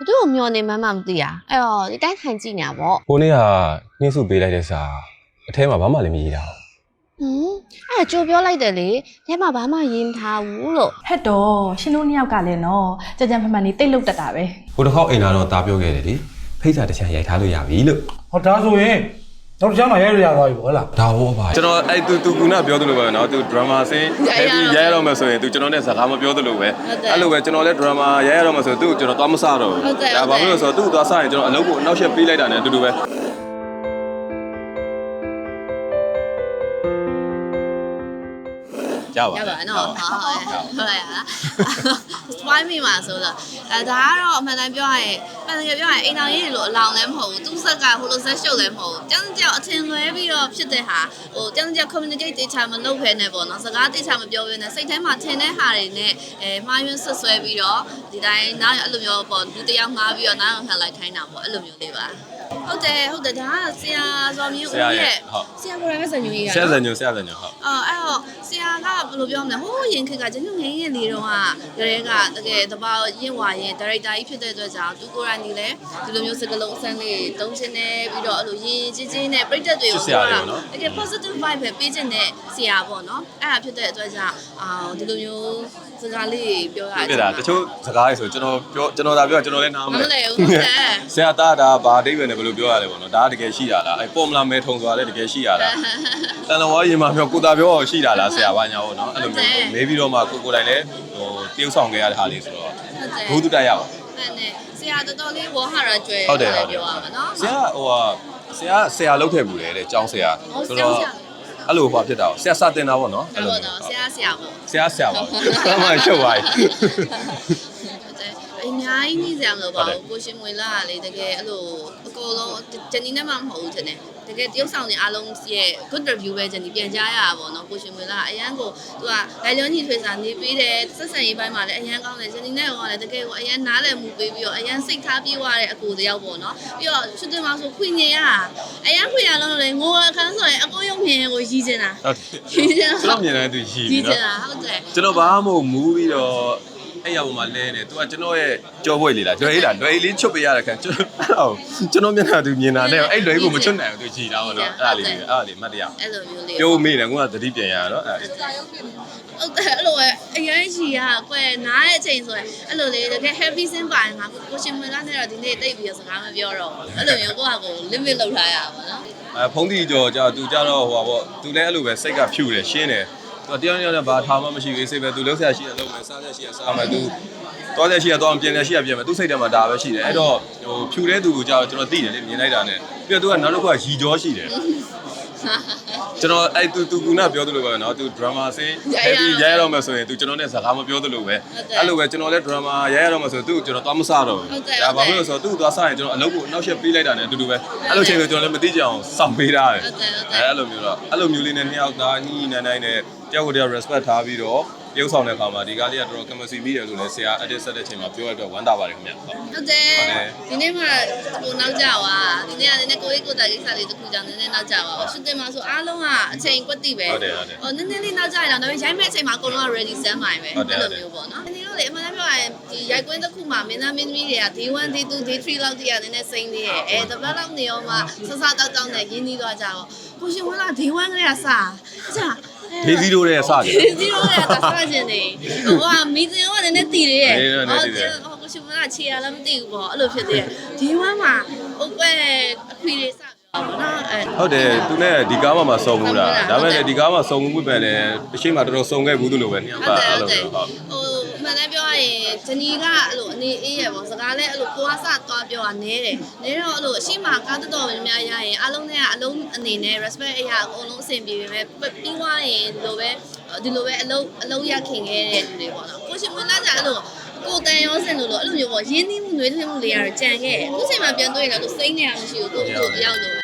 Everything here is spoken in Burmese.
ဘသူ့ကိုမျောနေမှန်းမှမသိอ่ะအဲ့တော့ဒီတိုင်းထိုင်ကြည့်နေတာပေါ့ကိုနေ့ကနှင်းစုပေးလိုက်တဲ့စာအထဲမှာဘာမှလည်းမရေးတာဘူးဟွန်းအဲ့ဒါကြိုပြောလိုက်တယ်လေထဲမှာဘာမှရေးမထားဘူးလို့ဟဲ့တော့ရှင်တို့နှစ်ယောက်ကလည်းနော်ကြကြံဖန်ဖန်နေတိတ်လုတ်တက်တာပဲဟိုတစ်ခေါက်အိမ်လာတော့တားပြောခဲ့တယ်လေဖိတ်စာတစ်ချမ်းရိုက်ထားလို့ရပြီလို့ဟောဒါဆိုရင် တော့ကြားမှာရိုက်ရရသွားပြီပေါ့ဟဲ့လား ဒါဘောပါကျွန်တော်အဲ့သူသူကနာပြောသလိုပဲเนาะသူ drama ဆင်း heavy ရိုက်ရတော့မှဆိုရင်သူကျွန်တော်နဲ့စကားမပြောသလိုပဲအဲ့လိုပဲကျွန်တော်လည်း drama ရိုက်ရတော့မှဆိုသူ့ကိုကျွန်တော်သွားမစတော့ဘူးဒါဘာဖြစ်လို့လဲဆိုတော့သူ့ကိုသွားစရင်ကျွန်တော်အလုပ်ကိုအနောက်ရှက်ပေးလိုက်တာနဲ့အတူတူပဲရပါ ရပါနော်ဟာဟုတ်လိုက် ် ရလားစပိုင်းမိမှာဆိုတော့အဲဒါကတော့အမှန်တမ်းပြောရရင်မှန်တကယ်ပြောရရင်အိမ်တော်ရေးလို့အလောင်းလည်းမဟုတ်ဘူးသူ့ဆက်ကဟိုလိုဆက်ရှုပ်လည်းမဟုတ်ဘူးတန်းကြောင်အထင်လွဲပြီးတော့ဖြစ်တဲ့ဟာဟိုတန်းကြောင် communicate တေချာမလုပ်ဖဲနဲ့ပေါ့နော်စကားတေချာမပြောဘဲနဲ့စိတ်ထဲမှာထင်တဲ့ဟာတွေနဲ့အဲမှားယွင်းဆွဆွဲပြီးတော့ဒီတိုင်းနောက်အဲ့လိုမျိုးပေါ့လူတစ်ယောက်မှားပြီးတော့နောက်အောင်ခံလိုက်ခိုင်းတာပေါ့အဲ့လိုမျိုးလေးပါဟုတ်တယ်ဟုတ်တယ်ဒါကဆရာဇော်မြင့်ဦးရဲ့ဆရာကိုယ်တိုင်ပဲစံမျိုးကြီးရဆရာတာစံညွန်ဆရာစံညွန်ဟုတ်အော်အဲ့ တော့ဆရာကဘယ်လိုပြောမလဲဟိုးရင်ခက်ကကျွန်တော်ငယ်ငယ်လေးတုန်းကရဲကတကယ်တဘာရင့်ဝါရင်ဒါရိုက်တာကြီးဖြစ်တဲ့အတွက်ကြောင့်သူကိုယ်တိုင်ဒီလေဒီလိုမျိုးစကလုံးအစမ်းလေးတုံးချင်းနေပြီးတော့အဲ့လိုရင်ချင်းချင်းနဲ့ပြိတ္တတွေကိုတကယ် positive vibe ပဲပေးခြင်းနဲ့ဆရာပေါ့နော်အဲ့ဒါဖြစ်တဲ့အတွက်ကြောင့်အာဒီလိုမျိုးစကားလေးပြောရပြတာတချို့စကားလေးဆိုကျွန်တော်ပြောကျွန်တော်သာပြောကျွန်တော်လည်းနားမမလဲလဲဘူးဟုတ်တယ်ဆရာသားဒါဘာအဓိပ္ပာယ်နဲ့ဘယ်လိုပြောရလဲပေါ့နော်ဒါကတကယ်ရှိရလားအဲပေါ်မလာမဲထုံဆိုတာလည်းတကယ်ရှိရလားတန်လဝါရင်မှာပြောကိုတာပြောရှိတာလားဆရာဘာညာပေါ့နော်အဲ့လိုမျိုးမေးပြီးတော့မှကိုကိုတိုင်လည်းဟိုတရုပ်ဆောင်ခဲ့ရတဲ့ဟာလေးဆိုတော့ဟုတ်တယ်ဘုသူတက်ရပါအဲ့နဲ့ဆရာတော်တော်လေးဝေါ်ဟာရကျွဲဟုတ်တယ်ဟုတ်တယ်ပြောရမှာနော်ဆရာဟိုဟာဆရာဆရာလောက်ထည့်ဘူးလေတဲ့ကျောင်းဆရာဆိုတော့အဲ့လိုဟိုဖြစ်တာဆရာစတင်တာပေါ့နော်အဲ့လိုတော့ဆရာဆရာပေါ့ဆရာဆရာပါအမှရှုပ်သွားပြီဟုတ်တယ် အများကြီးနေစရာမလိုပါဟုတ်တယ်ဘူးကိုရှင်မွေလာကလေတကယ်အဲ့လိုအကုန်လုံးဂျန်နီနဲ့မှမဟုတ်ဘူးထင်တယ်တကယ်တရုပ်ဆောင်နေအားလုံးရဲ့ good review ပဲဂျန်နီပြန်ကြားရတာပေါ့နော်ကိုရှင်မွေလာကအရန်ကိုသူကလိုက်လျောညီထွေစာနေပေးတယ်ဆက်ဆံရေးပိုင်းမှာလည်းအရန်ကောင်းတယ်ဂျန်နီနဲ့ရောလည်းတကယ်ကိုအရန်နားလည်မှုပေးပြီးတော့အရန်စိတ်ထားပြေးသွားတဲ့အကိုတယောက်ပေါ့နော်ပြီးတော့ချွတ်တင်မှာဆိုခွင့်ညင်ရတာအရန်ခွင့်ရလုံးလို့လေငိုအခန်းဆိုရင်အကိုရုံမြင်ကိုရီးနေတာဟုတ်တယ်ရီးနေတာကျွန်တော်မြင်တဲ့သူရှိရီးပြီနေနော်တာဟုတ်တယ်ကျွန်တော်ဘာမှမဟုတ်မူးပြီးတော့ အဲ့ရောက်မှာလဲနေသူကကျွန်တော်ရဲ့ကြောပွဲလေးလားလွယ်လေးလားလွယ်လေးချွတ်ပေးရတဲ့ခံကျွန်တော်ကျွန်တော်မျက်နှာသူမြင်တာနဲ့အဲ့လွယ်ကိုမချွတ်နိုင်ဘူးသူကြည်တာပေါ့နော်အဲ့ဒါလေးအဲ့ဒါလေးမှတ်တရအဲ့လိုမျိုးလေးပြောမိတယ်ကွာသတိပြန်ရတော့အဲ့ဒါလေးဟုတ်တယ်အဲ့လိုပဲအရင်ကြီးอ่ะကွယ်နားရဲ့အချိန်ဆိုရင်အဲ့လိုလေတကယ် heavy sin ပါရင်ငါကိုရှင်မွေလာနဲ့တော့ဒီနေ့တိတ်ပြီးတော့စကားမပြောတော့ဘူးအဲ့လိုမျိုးကိုယ့်ဟာကို limit လောက်ထားရပါဘောနော်အဲဖုံးတီကြောကြာသူကြတော့ဟိုပါပေါ့သူလည်းအဲ့လိုပဲစိတ်ကဖြူတယ်ရှင်းတယ် သူတရားတရားနဲ့ဘာထားမှမရှိဘူးအေးစိတ်ပဲသူလုံးဆက်ရှိရလုံးမယ်စားဆက်ရှိရစားမယ်သူသွားဆက်ရှိရသွားပြင်ဆက်ရှိရပြင်မယ်သူစိတ်ထဲမှာဒါပဲရှိတယ်အဲ့တော့ဟိုဖြူတဲ့သူကိုကြာကျွန်တော်သိတယ်လေမြင်လိုက်တာနဲ့ပြီးတော့သူကနောက်တစ်ခုကရီကြောရှိတယ် ကျွန်တော်အဲ့သူသူကနာပြောသလိုပဲเนาะသူ drama ဆင်း heavy ရိုက်ရတော့မှဆိုရင်သူကျွန်တော်နဲ့စကားမပြောသလိုပဲအဲ့လိုပဲကျွန်တော်လည်း drama ရိုက်ရတော့မှဆိုသူကျွန်တော်သွားမစတော့ဘူးဒါဘာဖြစ်လို့ဆိုတော့သူ့သွားစရင်ကျွန်တော်အလုပ်ကိုအနောက်ရှက်ပေးလိုက်တာနဲ့အတူတူပဲအဲ့လိုချိန်ဆိုကျွန်တော်လည်းမသိကြအောင်စောင့်ပေးထားတယ်အဲ့လိုမျိုးတော့အဲ့လိုမျိုးလေးနဲ့နှစ်ယောက်သားညီညီနန်းနိုင်နဲ့တယောက်ကိုတယောက် respect ထားပြီးတော့ ပြုတ်ဆောင်တဲ့အခါမှာဒီကားလေးကတော်တော် chemistry မိတယ်လို့လည်းဆရာ edit ဆက်တဲ့ချိန်မှာပြောရတော့ဝမ်းသာပါတယ်ခင်ဗျဟုတ်ဟုတ်တယ်ဒီနေ့မှကိုနောက်ကြပါဒီနေ့ကလည်းကိုကြီးကိုတာကိစ္စလေးတစ်ခုကြောင့်နည်းနည်းနောက်ကြပါဘူးရှင်တင်မှာဆိုအားလုံးကအချိန်ကွက်တိပဲဟုတ်တယ်ဟုတ်တယ်ဟိုနည်းနည်းလေးနောက်ကြရအောင်ဒါပေမဲ့ရိုက်မဲ့အချိန်မှာအကုန်လုံးက ready stand by ပဲဟုတ်တယ်အဲ့လိုမျိုးပေါ့နော်ဒီလိုလေအမှန်တမ်းပြောရရင်ဒီရိုက်ကွင်းတစ်ခုမှာမင်းသားမင်းသမီးတွေက day 1 day 2 day 3လောက်တည်းကနည်းနည်းစိမ့်သေးရဲ့အဲတပတ်လောက်နေရောမှဆဆတောက်တောက်နဲ့ရင်းနှီးသွားကြတော့ကိုရှင်ဝလာ day 1ကလေးကစားကြာ ဒေးစီတို့ရဲ့စတယ် ဒီစီရောကတဆာကျင်နေဟိုကမီတင်ကလည်းနည်းနည်းတည်သေးရဲ့အေးနည်းနည်းတည်သေးတယ် ဟိုကိုရှင်မလာချေရလည်းမသိဘူးပေါ့အဲ့လိုဖြစ်သေးတယ်ဒီဝမ်းမှာဟိုကွဲအခွေတွေစပြောပါတော့အဲ ဟုတ်တယ်သူနဲ့ဒီကားမှာမစုံဘူးလားဒါပေမဲ့လည်းဒီကားမှာစုံမှုပဲလေအရှိမတော်တော်စုံခဲ့ဘူးသူလိုပဲနှစ်ယောက်ဟုတ်ကတယ်အဲ့ဟုတ်လိုတယ်မျိုးဟုတ်ဟိုမှန်တယ်ပြောရရင်ဂျနီကအဲ့လိုအနေအေးရပေါ့စကားလည်းအဲ့လိုကိုကစသွားပြောတာနဲတယ်နဲတော့အဲ့လိုအရှိမကားတော်တော်များများရရင်အလုံးနဲ့ကအလုံးအနေနဲ့ respect အရာအကုန်လုံးအဆင်ပြေပေမဲ့ပြီးသွားရင်ဒီလိုပဲဒီလိုပဲအလုံးအလုံးရခင်ခဲ့တဲ့လူတွေပေါ့နော်ကိုရှင်မလာကြအဲ့လိုကိုတန်ရောစင်လို့လို့အဲ့လိုမျိုးပေါ့ရင်းနှီးမှုနှွေးထွေးမှုတွေကတော့ကြံခဲ့အခုချိန်မှာပြန်တွေ့ရင်လည်းစိမ့်နေရမရှိဘူးကိုကိုတယောက်လိုပဲ